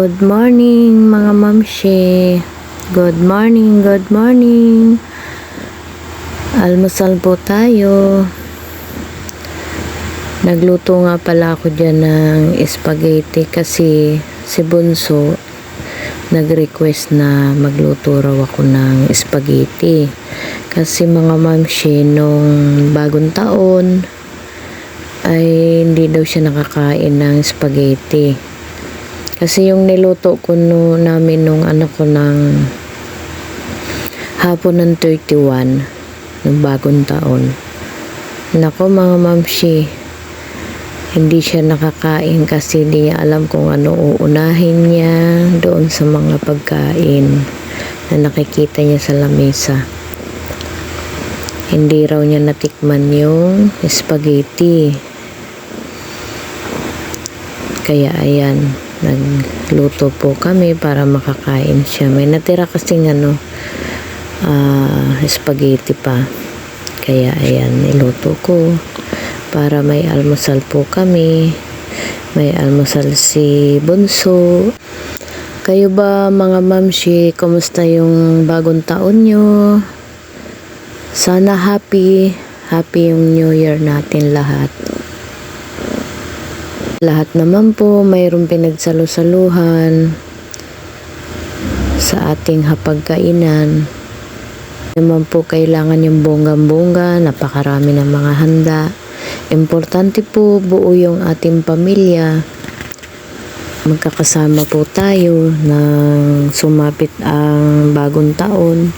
Good morning mga mamshi. Good morning, good morning. Almusal po tayo. Nagluto nga pala ako dyan ng spaghetti kasi si Bunso nag-request na magluto raw ako ng spaghetti. Kasi mga mamshi, nung bagong taon ay hindi daw siya nakakain ng spaghetti. Kasi yung niluto ko no, namin nung ano ko ng hapon ng 31 ng bagong taon. Nako mga mamshi, hindi siya nakakain kasi hindi niya alam kung ano uunahin niya doon sa mga pagkain na nakikita niya sa lamesa. Hindi raw niya natikman yung spaghetti. Kaya ayan, nagluto po kami para makakain siya. May natira kasing ano, ah, spaghetti pa. Kaya ayan, niluto ko para may almusal po kami. May almusal si Bunso. Kayo ba mga mamshi, kumusta yung bagong taon nyo? Sana happy, happy yung New Year natin lahat. Lahat naman po mayroong pinagsalusaluhan sa ating hapagkainan. Naman po kailangan yung bonggang-bongga, napakarami ng mga handa. Importante po buo yung ating pamilya. Magkakasama po tayo nang sumapit ang bagong taon.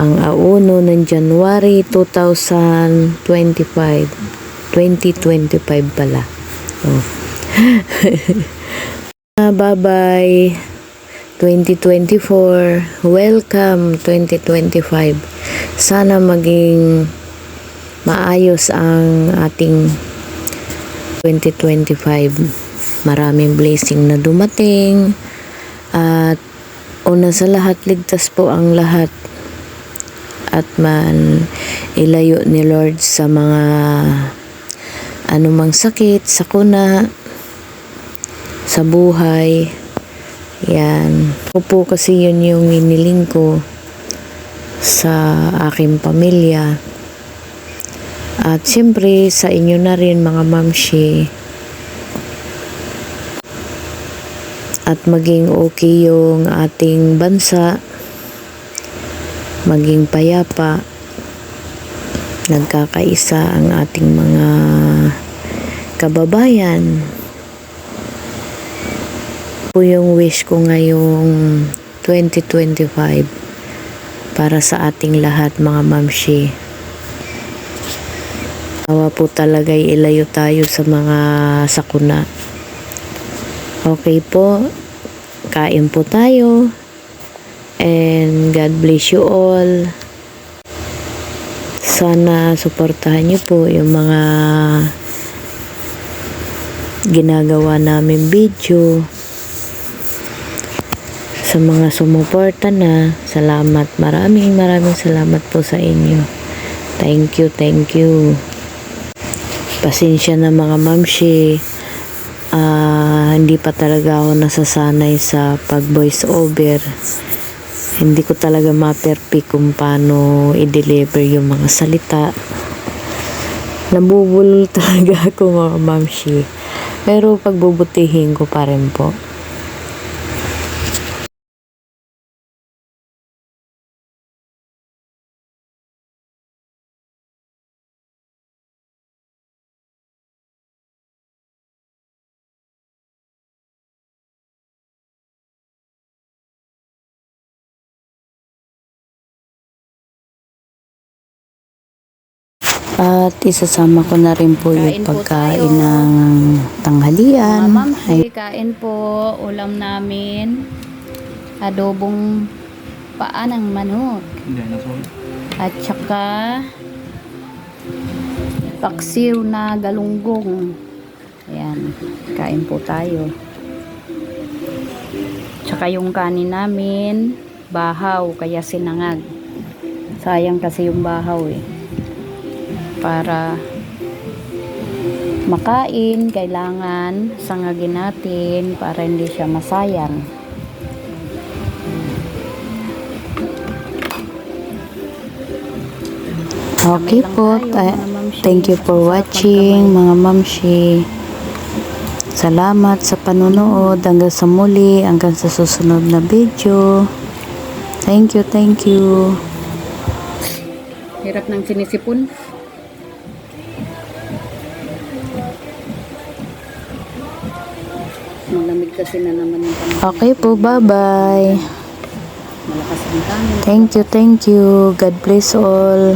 Ang auno ng January 2025. 2025 pala. Oh. Ah, Bye-bye. 2024. Welcome 2025. Sana maging maayos ang ating 2025. Maraming blessing na dumating. At una sa lahat, ligtas po ang lahat. At man ilayo ni Lord sa mga anumang sakit, sakuna, sa buhay. Yan. Ako po kasi yun yung iniling ko sa aking pamilya. At siyempre sa inyo na rin mga mamshi. At maging okay yung ating bansa. Maging payapa. Nagkakaisa ang ating mga kababayan po yung wish ko ngayong 2025 para sa ating lahat mga mamshi. Awa po talaga ilayo tayo sa mga sakuna. Okay po, kain po tayo. And God bless you all. Sana suportahan niyo po yung mga ginagawa namin video sa mga sumuporta na salamat. Maraming maraming salamat po sa inyo. Thank you thank you. Pasensya na mga mamshi. Ah, hindi pa talaga ako nasasanay sa pag voice over. Hindi ko talaga ma-perfect kung paano i-deliver yung mga salita. Nabubulol talaga ako mga mamshi. Pero pagbubutihin ko pa rin po At isasama ko na rin po yung Kain po pagkain tayo. ng tanghalian. Mga ma'am, Ay, kain po ulam namin. Adobong paa ng manok. At saka paksiw na galunggong. Ayan, kain po tayo. Tsaka yung kanin namin, bahaw, kaya sinangag. Sayang kasi yung bahaw eh. Para makain, kailangan sangagin natin para hindi siya masayang. Okay po. tayo, thank you for watching, mga mamshi. Salamat sa panonood. Hanggang sa muli. Hanggang sa susunod na video. Thank you, thank you. Hirap ng sinisipon. Malamig kasi na naman yung panahon. Okay po, bye-bye. Malakas ang kanin. Thank you, thank you. God bless all.